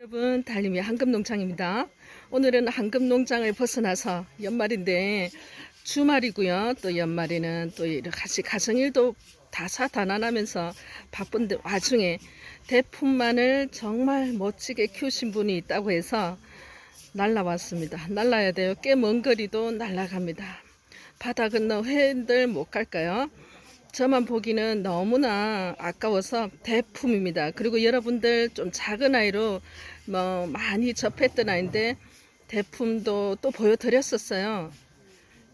여러분 달림이 한금농장입니다. 오늘은 한금농장을 벗어나서 연말인데 주말이고요. 또 연말에는 또 여러 가지 가정일도 다사다난하면서 바쁜 데- 와중에 대품만을 정말 멋지게 키우신 분이 있다고 해서 날라왔습니다. 날라야 돼요. 꽤 먼 거리도 날라갑니다. 바다 건너 회들 못 갈까요? 저만 보기는 너무나 아까워서 대품입니다. 그리고 여러분들 좀 작은 아이로 뭐 많이 접했던 아이인데 대품도 또 보여드렸었어요.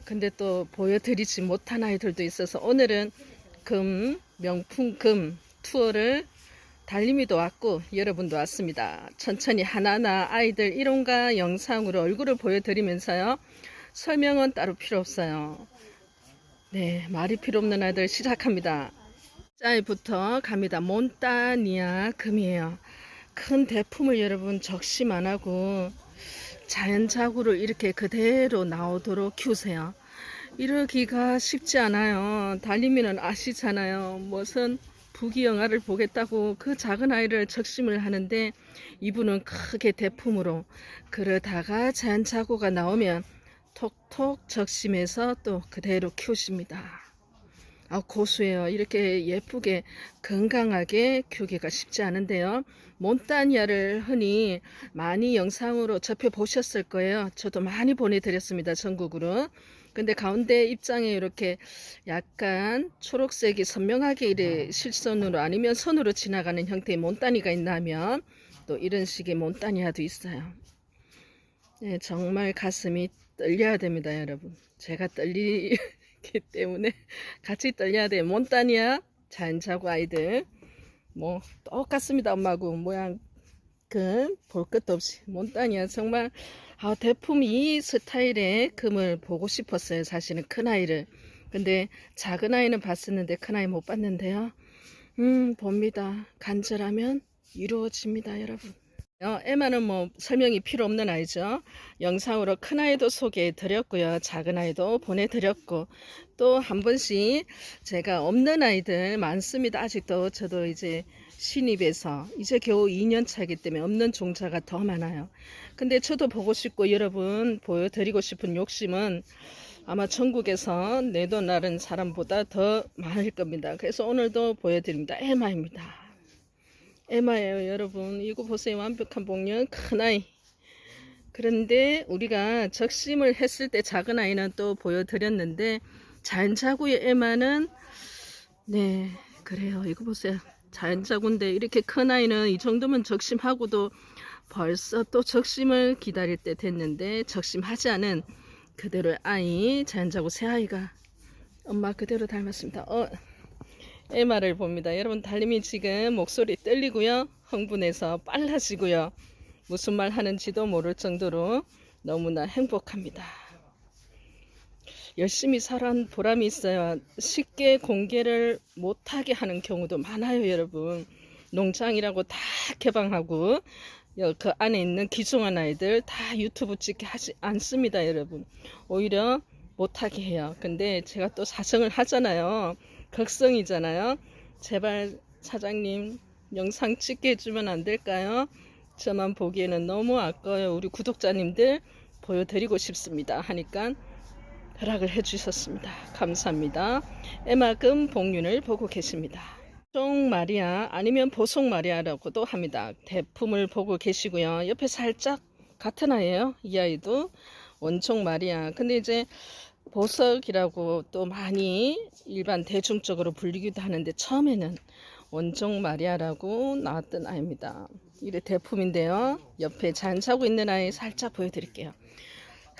근데 또 보여드리지 못한 아이들도 있어서 오늘은 금, 명품 금 투어를 달림이도 왔고 여러분도 왔습니다. 천천히 하나하나 아이들 이론과 영상으로 얼굴을 보여드리면서요. 설명은 따로 필요 없어요. 네, 말이 필요 없는 아이들 시작합니다. 짜이부터 갑니다. 몬타니아 금이에요. 큰 대품을 여러분 적심 안 하고 자연작으로 이렇게 그대로 나오도록 키우세요. 이러기가 쉽지 않아요. 달리미는 아시잖아요. 무슨 부귀영화를 보겠다고 그 작은 아이를 적심을 하는데 이분은 크게 대품으로 그러다가 자연사고가 나오면 톡톡 적심해서 또 그대로 키우십니다. 아, 고수예요. 이렇게 예쁘게 건강하게 키우기가 쉽지 않은데요. 몬타니아를 흔히 많이 영상으로 접해 보셨을 거예요. 저도 많이 보내드렸습니다. 전국으로. 근데 가운데 입장에 이렇게 약간 초록색이 선명하게 이래 실선으로 아니면 선으로 지나가는 형태의 몬타니가 있나 하면 또 이런 식의 몬타니아도 있어요. 네, 정말 가슴이 떨려야 됩니다, 여러분. 제가 떨리기 때문에 같이 떨려야 돼요. 몬타니아 자연자고 아이들 뭐 똑같습니다, 엄마하고 모양 금볼 것도 없이 몬타니아 정말 아, 대품 이 스타일의 금을 보고 싶었어요. 사실은 큰 아이를. 근데 작은 아이는 봤었는데 큰 아이 못 봤는데요. 음, 봅니다. 간절하면 이루어집니다, 여러분. 어, 에마는 뭐 설명이 필요 없는 아이죠. 영상으로 큰 아이도 소개해 드렸고요. 작은 아이도 보내드렸고 또 한 번씩 제가 없는 아이들 많습니다. 아직도 저도 이제 신입에서 이제 겨우 2년 차이기 때문에 없는 종자가 더 많아요. 근데 저도 보고 싶고 여러분 보여드리고 싶은 욕심은 아마 전국에서 내돈 나른 사람보다 더 많을 겁니다. 그래서 오늘도 보여드립니다. 에마입니다. 에마예요, 여러분. 이거 보세요. 완벽한 복면 큰 아이. 그런데 우리가 적심을 했을 때 작은 아이는 또 보여드렸는데 자연자구의 에마는 네 그래요. 이거 보세요. 자연자구인데 이렇게 큰 아이는 이 정도면 적심하고도 벌써 또 적심을 기다릴 때 됐는데 적심하지 않은 그대로 아이 자연자구 새 아이가 엄마 그대로 닮았습니다. 어, 에마를 봅니다. 여러분 달님이 지금 목소리 떨리고요. 흥분해서 빨라지고요. 무슨 말 하는지도 모를 정도로 너무나 행복합니다. 열심히 살아온 보람이 있어요. 쉽게 공개를 못하게 하는 경우도 많아요, 여러분. 농장이라고 다 개방하고 여- 그 안에 있는 기종한 아이들 다 유튜브 찍게 하지 않습니다, 여러분. 오히려 못하게 해요. 근데 제가 또 사정을 하잖아요. 극성이잖아요. 제발 사장님 영상 찍게 해주면 안 될까요? 저만 보기에는 너무 아까워요. 우리 구독자님들 보여드리고 싶습니다. 하니까 허락을 해주셨습니다. 감사합니다. 에마금 복륜을 보고 계십니다. 종 마리아 아니면 보속 마리아라고도 합니다. 대품을 보고 계시고요. 옆에 살짝 같은 아이예요. 이 아이도 원종 마리아. 근데 이제 보석이라고 또 많이 일반 대중적으로 불리기도 하는데 처음에는 원종 마리아라고 나왔던 아이입니다. 이래 대품인데요. 옆에 잔차고 있는 아이 살짝 보여드릴게요.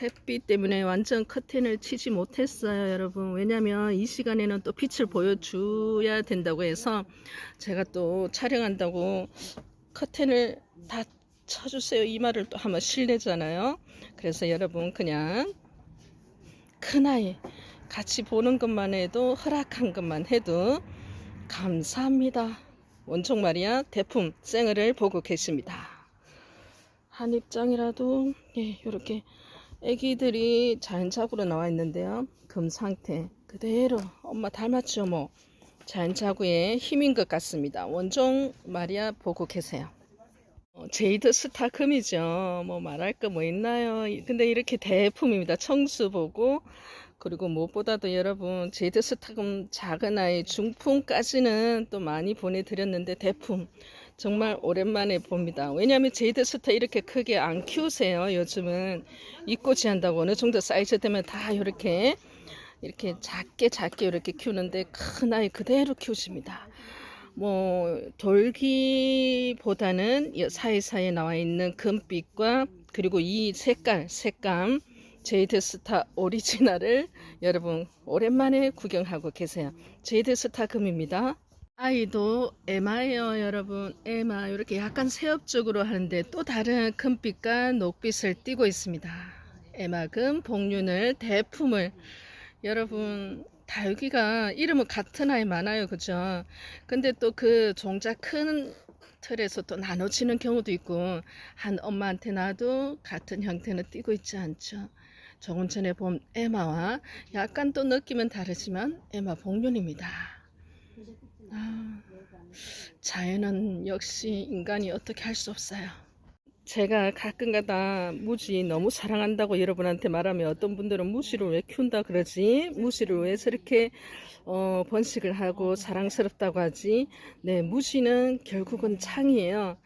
햇빛 때문에 완전 커튼을 치지 못했어요, 여러분. 왜냐면 이 시간에는 또 빛을 보여줘야 된다고 해서 제가 또 촬영한다고 커튼을 다 쳐주세요. 이 말을 또 하면 실례잖아요. 그래서 여러분 그냥 큰 아이 같이 보는 것만 해도 허락한 것만 해도 감사합니다. 원종 마리아 대품 생얼을 보고 계십니다. 한 입장이라도 예, 이렇게 애기들이 자연적으로 나와 있는데요. 금 상태 그대로 엄마 닮았죠 뭐 자연자구의 힘인 것 같습니다. 원종 마리아 보고 계세요. 어, 제이드 스타 금이죠. 뭐 말할 거 뭐 있나요? 근데 이렇게 대품입니다. 청수 보고 그리고 무엇보다도 여러분 제이드 스타금 작은 아이 중품까지는 또 많이 보내드렸는데 대품 정말 오랜만에 봅니다. 왜냐하면 제이드 스타 이렇게 크게 안 키우세요. 요즘은 입꼬치 한다고 어느 정도 사이즈 되면 다 이렇게 이렇게 작게 작게 이렇게 키우는데 큰 아이 그대로 키우십니다. 뭐 돌기보다는 이 사이사이에 나와 있는 금빛과 그리고 이 색깔 색감 제이드 스타 오리지널을 여러분 오랜만에 구경하고 계세요. 제이드 스타 금입니다. 아이도 에마예요 여러분 에마 이렇게 약간 새업적으로 하는데 또 다른 금빛과 녹빛을 띠고 있습니다. 에마금 복륜을 대품을 여러분 다육이가 이름은 같은 아이 많아요 그죠? 근데 또 그 종자 큰 틀에서 또 나눠지는 경우도 있고 한 엄마한테 놔도 같은 형태는 띄고 있지 않죠. 조금 전에 본 에마와 약간 또 느낌은 다르지만 에마 복륜입니다. 아, 자연은 역시 인간이 어떻게 할 수 없어요 제가 가끔가다 무지 너무 사랑한다고 여러분한테 말하면 어떤 분들은 무시를 왜 키운다 그러지? 무시를 왜 저렇게 어, 번식을 하고 사랑스럽다고 하지? 네, 무시는 결국은 창이에요.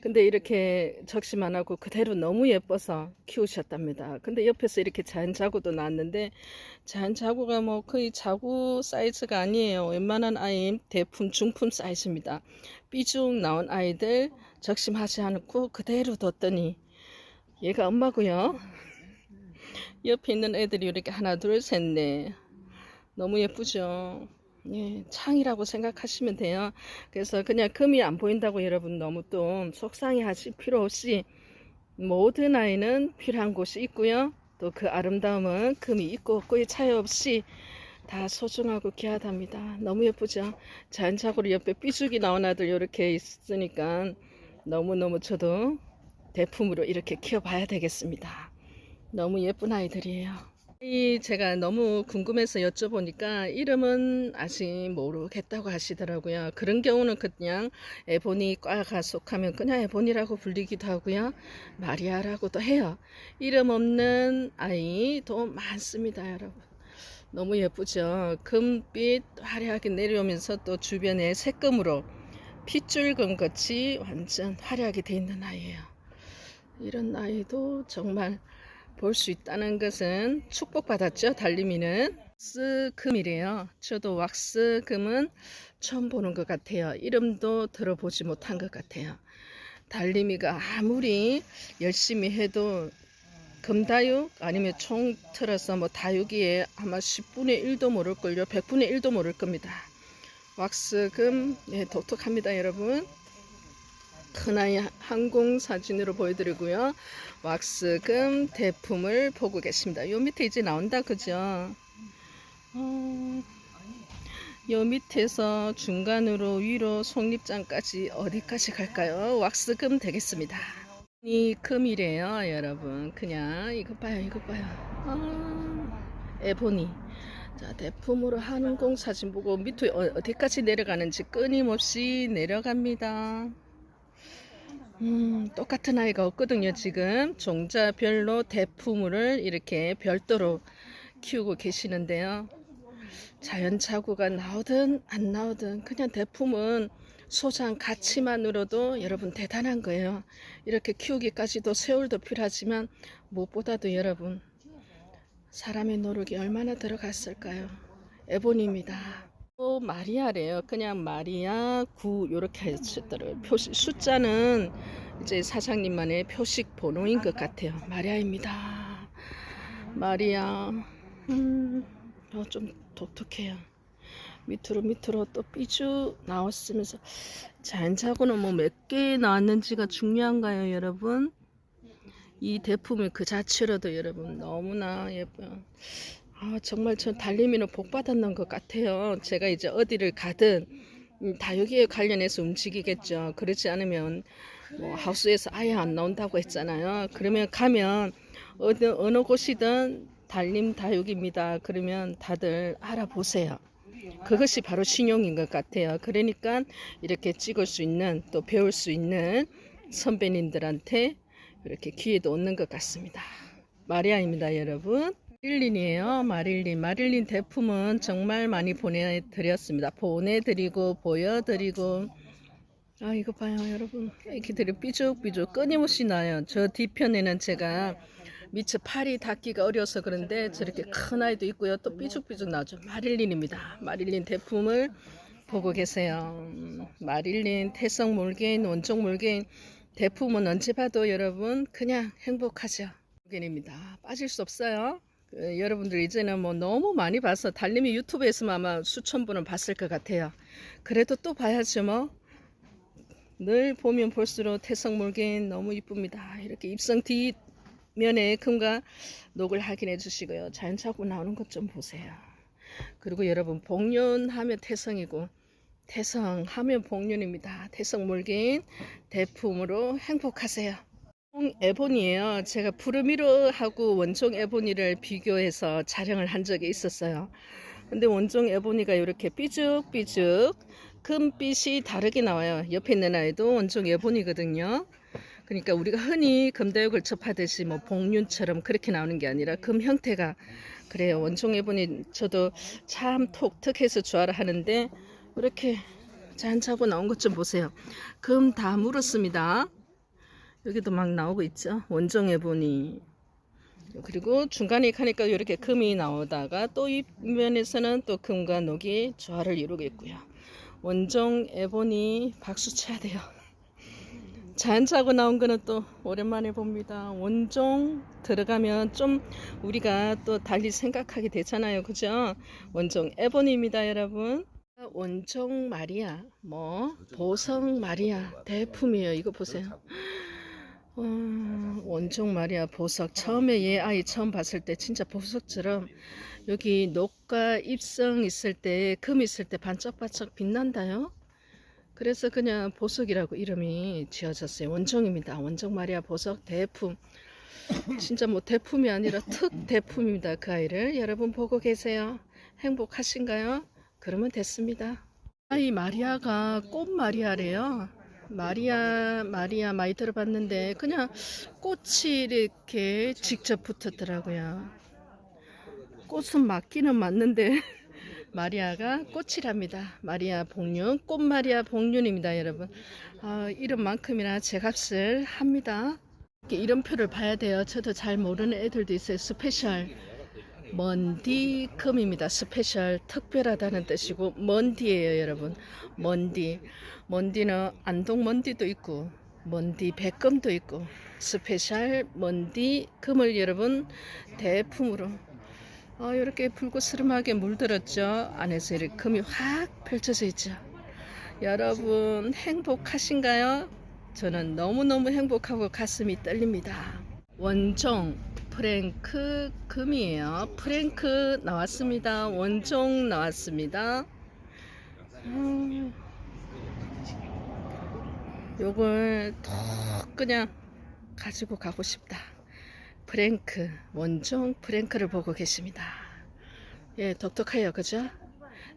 근데 이렇게 적심 안 하고 그대로 너무 예뻐서 키우셨답니다. 근데 옆에서 이렇게 자연 자구도 나왔는데 자연 자구가 뭐 거의 자구 사이즈가 아니에요. 웬만한 아이 대품 중품 사이즈입니다. 삐죽 나온 아이들 적심하지 않고 그대로 뒀더니 얘가 엄마고요. 옆에 있는 애들이 이렇게 하나 둘셋넷 너무 예쁘죠. 예, 창이라고 생각하시면 돼요. 그래서 그냥 금이 안 보인다고 여러분 너무 또 속상해 하실 필요 없이 모든 아이는 필요한 곳이 있고요. 또 그 아름다움은 금이 있고 없고의 차이 없이 다 소중하고 귀하답니다. 너무 예쁘죠? 자연적으로 옆에 삐죽이 나온 아들 이렇게 있으니까 너무너무 저도 대품으로 이렇게 키워봐야 되겠습니다. 너무 예쁜 아이들이에요. 이 제가 너무 궁금해서 여쭤보니까 이름은 아직 모르겠다고 하시더라고요. 그런 경우는 그냥 에보니 과가 속하면 그냥 에보니라고 불리기도 하고요. 마리아라고도 해요. 이름 없는 아이도 많습니다, 여러분. 너무 예쁘죠? 금빛 화려하게 내려오면서 또 주변에 색금으로 핏줄금 같이 완전 화려하게 돼 있는 아이예요. 이런 아이도 정말 볼 수 있다는 것은 축복받았죠. 달림이는 왁스금이래요. 저도 왁스금은 처음 보는 것 같아요. 이름도 들어보지 못한 것 같아요. 달림이가 아무리 열심히 해도 금다육 아니면 총 틀어서 뭐 다육이에 아마 10분의 1도 모를걸요. 100분의 1도 모를 겁니다. 왁스금 예, 독특합니다 여러분. 큰아이 항공 사진으로 보여드리고요. 왁스금 대품을 보고 계십니다. 요 밑에 이제 나온다 그죠? 어, 요 밑에서 중간으로 위로 속립장까지 어디까지 갈까요? 왁스금 되겠습니다. 이 금이래요 여러분. 그냥 이거 봐요 이거 봐요. 아, 에보니 자, 대품으로 한공 사진 보고 밑에 어- 어디까지 내려가는지 끊임없이 내려갑니다. 음, 똑같은 아이가 없거든요, 지금. 종자별로 대품을 이렇게 별도로 키우고 계시는데요. 자연차구가 나오든 안 나오든 그냥 대품은 소장 가치만으로도 여러분 대단한 거예요. 이렇게 키우기까지도 세월도 필요하지만 무엇보다도 여러분 사람의 노력이 얼마나 들어갔을까요? 에본입니다. 또 마리아래요. 그냥 마리아 구 이렇게 하셨더라고요. 표시 숫자는 이제 사장님만의 표식 번호인 것 같아요. 마리아입니다. 마리아 음, 어, 좀 독특해요. 밑으로 밑으로 또 삐죽 나왔으면서 잔자고는 뭐 몇 개 나왔는지가 중요한가요, 여러분? 이 대품이 그 자체로도 여러분 너무나 예뻐요. 아, 정말 저 달리미는 복 받았는 것 같아요. 제가 이제 어디를 가든 음, 다육이에 관련해서 움직이겠죠. 그렇지 않으면 뭐 하우스에서 아예 안 나온다고 했잖아요. 그러면 가면 어느, 어느 곳이든 달림 다육입니다. 그러면 다들 알아보세요. 그것이 바로 신용인 것 같아요. 그러니까 이렇게 찍을 수 있는 또 배울 수 있는 선배님들한테 이렇게 기회도 얻는 것 같습니다. 마리아입니다, 여러분. 마릴린이에요. 마릴린. 마릴린 대품은 정말 많이 보내드렸습니다. 보내드리고 보여드리고 아 이거 봐요 여러분 애기들이 삐죽삐죽 끊임없이 나요 저 뒤편에는 제가 미처 팔이 닿기가 어려서 그런데 저렇게 큰 아이도 있고요 또 삐죽삐죽 나죠 마릴린입니다 마릴린 대품을 보고 계세요 음, 마릴린 태성 몰개인 원종 몰개인 대품은 언제 봐도 여러분 그냥 행복하죠 몰개인입니다 빠질 수 없어요 그, 여러분들 이제는 뭐 너무 많이 봐서 달님이 유튜브에서만 아마 수천 분은 봤을 것 같아요 그래도 또 봐야죠 뭐 늘 보면 볼수록 태성 몰개인 너무 이쁩니다. 이렇게 입성 뒷면에 금과 녹을 확인해 주시고요. 자연차고 나오는 것 좀 보세요. 그리고 여러분 복륜하면 태성이고 태성하면 복륜입니다. 태성 몰개인 대품으로 행복하세요. 원종 에보니예요. 제가 푸르미르하고 원종 에보니를 비교해서 촬영을 한 적이 있었어요. 근데 원종 에보니가 이렇게 삐죽삐죽 금빛이 다르게 나와요. 옆에 있는 아이도 원종 에보니거든요. 그러니까 우리가 흔히 금다육을 접하듯이 뭐 복륜처럼 그렇게 나오는 게 아니라 금 형태가 그래요. 원종 에보니 저도 참 톡톡해서 좋아하는데 이렇게 잔차고 나온 것 좀 보세요. 금 다 물었습니다. 여기도 막 나오고 있죠. 원종 에보니. 그리고 중간에 가니까 이렇게 금이 나오다가 또 이면에서는 또 금과 녹이 조화를 이루고 있고요. 원종 에보니 박수 쳐야 돼요. 잔차고 나온 거는 또 오랜만에 봅니다. 원종 들어가면 좀 우리가 또 달리 생각하게 되잖아요. 그죠? 원종 에보니입니다, 여러분. 원종 마리아, 뭐, 보성 마리아 대품이에요. 이거 보세요. 어, 원종 마리아 보석 처음에 얘 아이 처음 봤을 때 진짜 보석처럼 여기 녹과 입성 있을 때 금 있을 때 반짝반짝 빛난다요. 그래서 그냥 보석이라고 이름이 지어졌어요. 원종입니다. 원종 마리아 보석 대품. 진짜 뭐 대품이 아니라 특 대품입니다. 그 아이를 여러분 보고 계세요. 행복하신가요? 그러면 됐습니다. 아이 마리아가 꽃 마리아래요. 마리아 마리아 많이 들어봤는데 그냥 꽃이 이렇게 직접 붙었더라고요. 꽃은 맞기는 맞는데 마리아가 꽃이랍니다. 마리아 복륜 꽃 마리아 복륜입니다, 여러분. 아, 이름만큼이나 제 값을 합니다. 이렇게 이름표를 봐야 돼요. 저도 잘 모르는 애들도 있어요. 스페셜 먼디금입니다. 스페셜 특별하다는 뜻이고 먼디예요, 여러분. 먼디. 먼디는 안동 먼디도 있고 먼디 백금도 있고 스페셜 먼디 금을 여러분 대품으로 어, 이렇게 붉고스름하게 물들었죠. 안에서 이렇게 금이 확 펼쳐져 있죠. 여러분 행복하신가요? 저는 너무너무 행복하고 가슴이 떨립니다. 원종 프랭크 금이에요. 프랭크 나왔습니다. 원종 나왔습니다. 음, 요걸 톡 그냥 가지고 가고 싶다. 프랭크, 원종 프랭크를 보고 계십니다. 예, 독특해요. 그죠?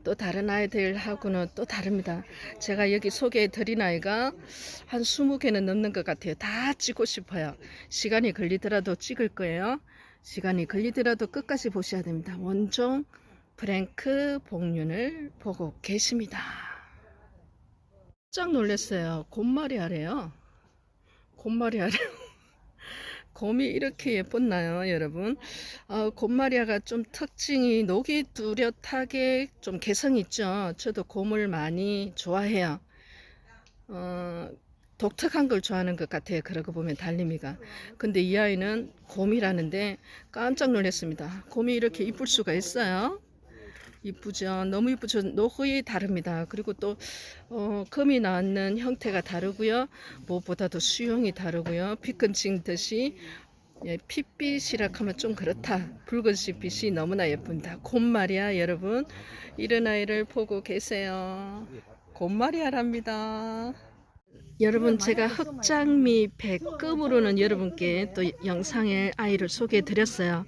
또 다른 아이들하고는 또 다릅니다. 제가 여기 소개해 드린 아이가 한 20개는 넘는 것 같아요. 다 찍고 싶어요. 시간이 걸리더라도 찍을 거예요. 시간이 걸리더라도 끝까지 보셔야 됩니다. 원종 프랭크 복륜을 보고 계십니다. 깜짝 놀랐어요. 곰마리 아래요. 곰마리 아래요. 곰이 이렇게 예뻤나요, 여러분? 어, 곰마리아가 좀 특징이 녹이 뚜렷하게 좀 개성 있죠. 저도 곰을 많이 좋아해요. 어, 독특한 걸 좋아하는 것 같아요. 그러고 보면 달림이가. 근데 이 아이는 곰이라는데 깜짝 놀랐습니다. 곰이 이렇게 이쁠 수가 있어요. 이쁘죠. 너무 이쁘죠. 녹이 다릅니다. 그리고 또 어, 금이 나는 형태가 다르고요. 무엇보다도 수영이 다르고요. 피끈징 듯이 예, 핏빛이라 하면 좀 그렇다. 붉은빛 빛이 너무나 예쁩니다. 곰마리아 여러분 이런 아이를 보고 계세요. 곰마리아랍니다. 여러분 제가 흑장미 백금으로는 여러분께 또 영상의 아이를 소개해 드렸어요.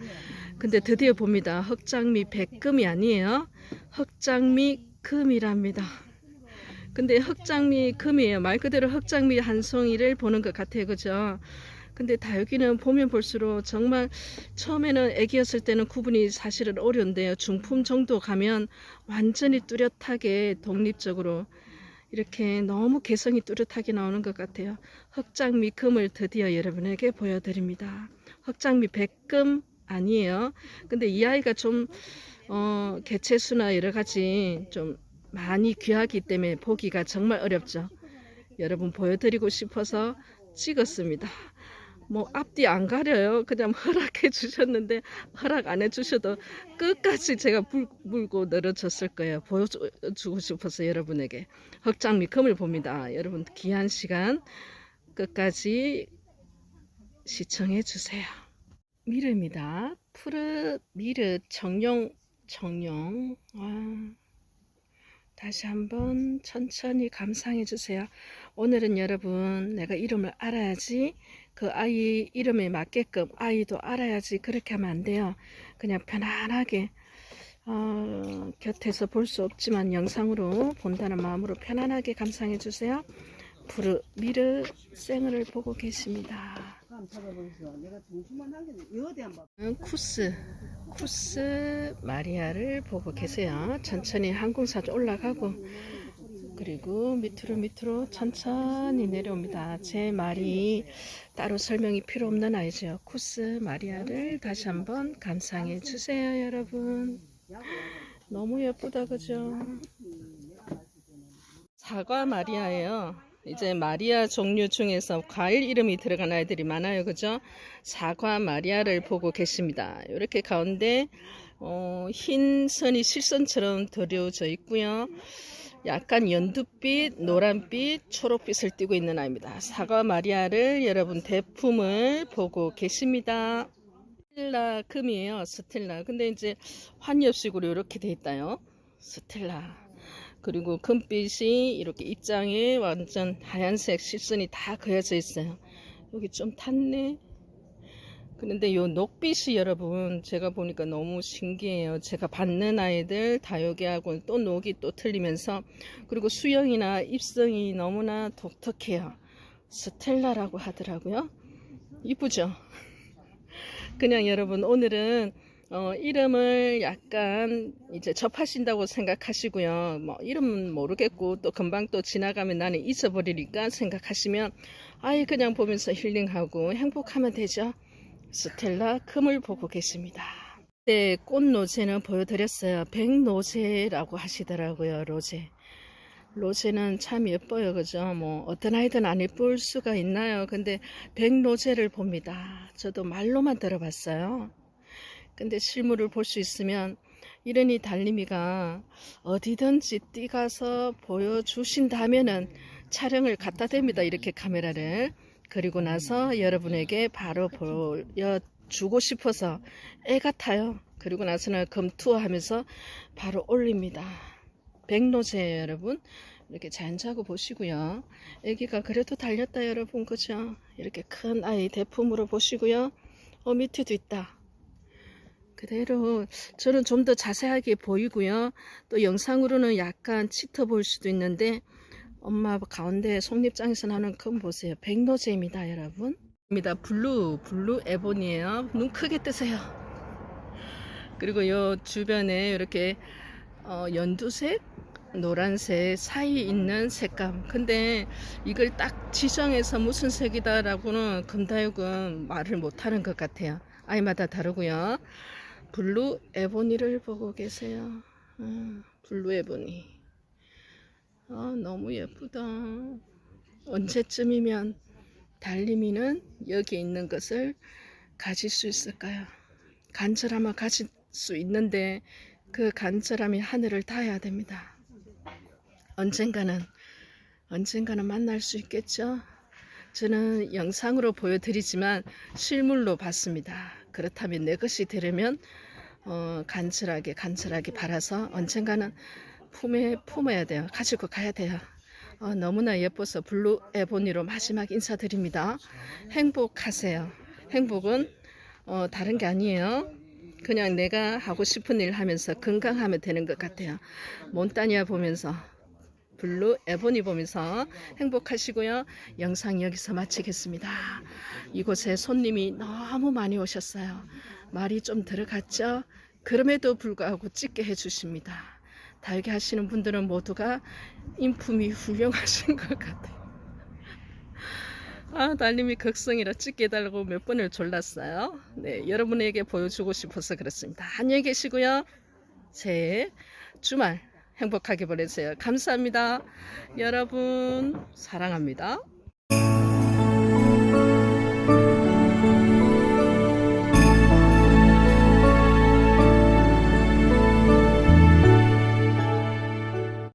근데 드디어 봅니다. 흑장미 백금이 아니에요. 흑장미 금이랍니다. 근데 흑장미 금이에요. 말 그대로 흑장미 한 송이를 보는 것 같아요. 그죠? 근데 다육이는 보면 볼수록 정말 처음에는 애기였을 때는 구분이 사실은 어려운데요. 중품 정도 가면 완전히 뚜렷하게 독립적으로 이렇게 너무 개성이 뚜렷하게 나오는 것 같아요. 흑장미 금을 드디어 여러분에게 보여드립니다. 흑장미 백금 아니에요. 근데 이 아이가 좀 어, 개체수나 여러 가지 좀 많이 귀하기 때문에 보기가 정말 어렵죠. 여러분 보여드리고 싶어서 찍었습니다. 뭐 앞뒤 안 가려요. 그냥 허락해 주셨는데 허락 안 해 주셔도 끝까지 제가 불, 물고 늘어졌을 거예요. 보여주고 싶어서 여러분에게 흑장미 금을 봅니다. 여러분 귀한 시간 끝까지 시청해 주세요. 미르입니다. 푸르 미르 정용 정용 와. 다시 한번 천천히 감상해 주세요. 오늘은 여러분 내가 이름을 알아야지 그 아이 이름에 맞게끔 아이도 알아야지 그렇게 하면 안 돼요. 그냥 편안하게 어, 곁에서 볼 수 없지만 영상으로 본다는 마음으로 편안하게 감상해 주세요. 부르 미르 생을 보고 계십니다. 감 잡아보세요. 내가 정신만 하겠네. 이거 대한 봐. 음, 쿠스 쿠스 마리아를 보고 계세요. 천천히 항공사도 올라가고 그리고 밑으로 밑으로 천천히 내려옵니다. 제 말이 따로 설명이 필요 없는 아이죠. 쿠스 마리아를 다시 한번 감상해 주세요, 여러분. 너무 예쁘다, 그죠? 사과 마리아예요. 이제 마리아 종류 중에서 과일 이름이 들어간 아이들이 많아요. 그죠? 사과 마리아를 보고 계십니다. 이렇게 가운데 어, 흰 선이 실선처럼 드려져 있고요. 약간 연두빛, 노란빛, 초록빛을 띠고 있는 아이입니다. 사과 마리아를 여러분 대품을 보고 계십니다. 스텔라 금이에요. 스텔라. 근데 이제 환엽식으로 이렇게 돼 있다요. 스텔라. 그리고 금빛이 이렇게 입장에 완전 하얀색 실선이 다 그려져 있어요. 여기 좀 탔네. 그런데 요 녹빛이 여러분 제가 보니까 너무 신기해요. 제가 받는 아이들 다육이하고 또 녹이 또 틀리면서 그리고 수영이나 입성이 너무나 독특해요. 스텔라라고 하더라고요. 이쁘죠? 그냥 여러분 오늘은 어, 이름을 약간 이제 접하신다고 생각하시고요. 뭐 이름은 모르겠고 또 금방 또 지나가면 나는 잊어버리니까 생각하시면 아예 그냥 보면서 힐링하고 행복하면 되죠. 스텔라 금을 보고 계십니다. 네, 꽃 노제는 보여드렸어요. 백노제라고 하시더라고요. 로제. 로제는 참 예뻐요. 그죠? 뭐 어떤 아이든 안 예쁠 수가 있나요? 근데 백노제를 봅니다. 저도 말로만 들어봤어요. 근데 실물을 볼 수 있으면 이러니 달림이가 어디든지 뛰가서 보여주신다면은 촬영을 갖다 댑니다. 이렇게 카메라를. 그리고 나서 여러분에게 바로 보여주고 싶어서 애 같아요. 그리고 나서는 검투하면서 바로 올립니다. 백로제예요, 여러분. 이렇게 잔자고 보시고요. 애기가 그래도 달렸다, 여러분. 그죠? 이렇게 큰 아이 대품으로 보시고요. 어, 밑에도 있다. 그대로 저는 좀 더 자세하게 보이고요. 또 영상으로는 약간 짙어 보일 수도 있는데 엄마 가운데 속립장에서 나오는 큰 보세요. 백로제입니다, 여러분. 입니다. 블루, 블루 에본이에요. 눈 크게 뜨세요. 그리고 요 주변에 이렇게 어, 연두색, 노란색 사이 있는 색감. 근데 이걸 딱 지정해서 무슨 색이다라고는 금다육은 말을 못하는 것 같아요. 아이마다 다르고요. 블루 에보니를 보고 계세요. 아, 블루 에보니. 아, 너무 예쁘다. 언제쯤이면 달림이는 여기 있는 것을 가질 수 있을까요? 간절함을 가질 수 있는데 그 간절함이 하늘을 닿아야 됩니다. 언젠가는 언젠가는 만날 수 있겠죠? 저는 영상으로 보여드리지만 실물로 봤습니다. 그렇다면 내 것이 되려면 어, 간절하게 간절하게 바라서 언젠가는 품에 품어야 돼요. 가지고 가야 돼요. 어, 너무나 예뻐서 블루 에보니로 마지막 인사드립니다. 행복하세요. 행복은 어, 다른 게 아니에요. 그냥 내가 하고 싶은 일 하면서 건강하면 되는 것 같아요. 몬타니아 보면서 블루 에보니 보면서 행복하시고요. 영상 여기서 마치겠습니다. 이곳에 손님이 너무 많이 오셨어요. 말이 좀 들어갔죠? 그럼에도 불구하고 찍게 해주십니다. 달게 하시는 분들은 모두가 인품이 훌륭하신 것 같아요. 아, 달님이 극성이라 찍게 해달라고 몇 번을 졸랐어요. 네, 여러분에게 보여주고 싶어서 그렇습니다. 안녕히 계시고요. 새해 주말 행복하게 보내세요. 감사합니다. 여러분, 사랑합니다.